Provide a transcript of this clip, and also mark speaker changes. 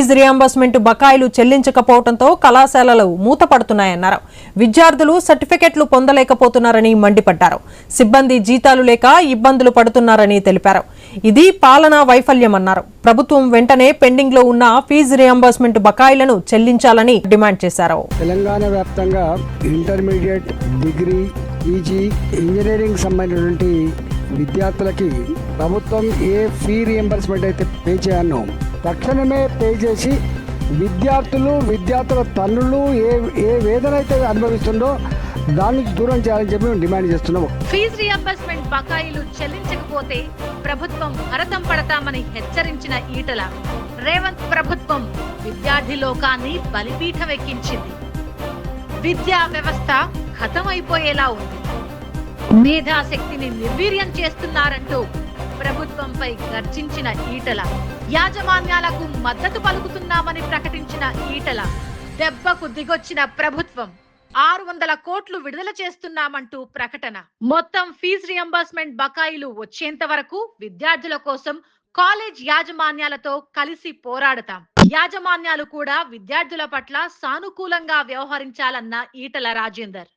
Speaker 1: Fee reimbursement బకాయిలు చెల్లించకపోవడంతో కళాశాలలు మూతపడుతున్నాయన్నారు. విద్యార్థులు సర్టిఫికెట్లు పొందలేకపోతున్నారని మండిపడ్డారు. సిబ్బంది జీతాలు లేక ఇబ్బందులు పడుతున్నారని తెలిపారు. ఇది పాలనా వైఫల్యమన్నారు. ప్రభుత్వం వెంటనే పెండింగ్లో ఉన్న ఫీజు రియంబర్స్మెంట్ బకాయిలను చెల్లించాలని డిమాండ్ చేశారు.
Speaker 2: తెలంగాణ వ్యాప్తంగా ఇంటర్మీడియట్ డిగ్రీ పీజీ ఇంజనీరింగ్ సంబంధించినటువంటి విద్యార్థులకి ప్రభుత్వం ఏ ఫీ రియంబర్స్మెంట్ అయితే పే చేయాలో తక్షణమే పే చేసి విద్యార్థులు విద్యార్థుల తల్లులు ఏ ఏ వేదన అయితే అనుభవిస్తుందో దాని నుంచి దూరం చేయాలని చెప్పి మేము డిమాండ్ చేస్తున్నాము.
Speaker 3: ఫీజు రియంబర్స్మెంట్ బకాయిలు చెల్లించకపోతే ప్రభుత్వం భరతం పడతామని హెచ్చరించిన ఈటల రేవంత్ ప్రభుత్వం విద్యార్థి లోకాన్ని బలిపీఠం ఎక్కించింది. విద్యా వ్యవస్థ ఖతమైపోయేలా ఉంది. మేధాశక్తిని నిర్వీర్యం చేస్తున్నారంటూ ప్రభుత్వంపై గర్జించిన ఈటల. యాజమాన్యాలకు మద్దతు పలుకుతున్నామని ప్రకటించిన ఈటల. దెబ్బకు దిగొచ్చిన ప్రభుత్వం. ఆరు వందల కోట్లు విడుదల చేస్తున్నామంటూ ప్రకటన. మొత్తం ఫీజు రియంబర్స్మెంట్ బకాయిలు వచ్చేంత వరకు విద్యార్థుల కోసం కాలేజ్ యాజమాన్యాలతో కలిసి పోరాడతాం. యాజమాన్యాలు కూడా విద్యార్థుల పట్ల సానుకూలంగా వ్యవహరించాలన్న ఈటల రాజేందర్.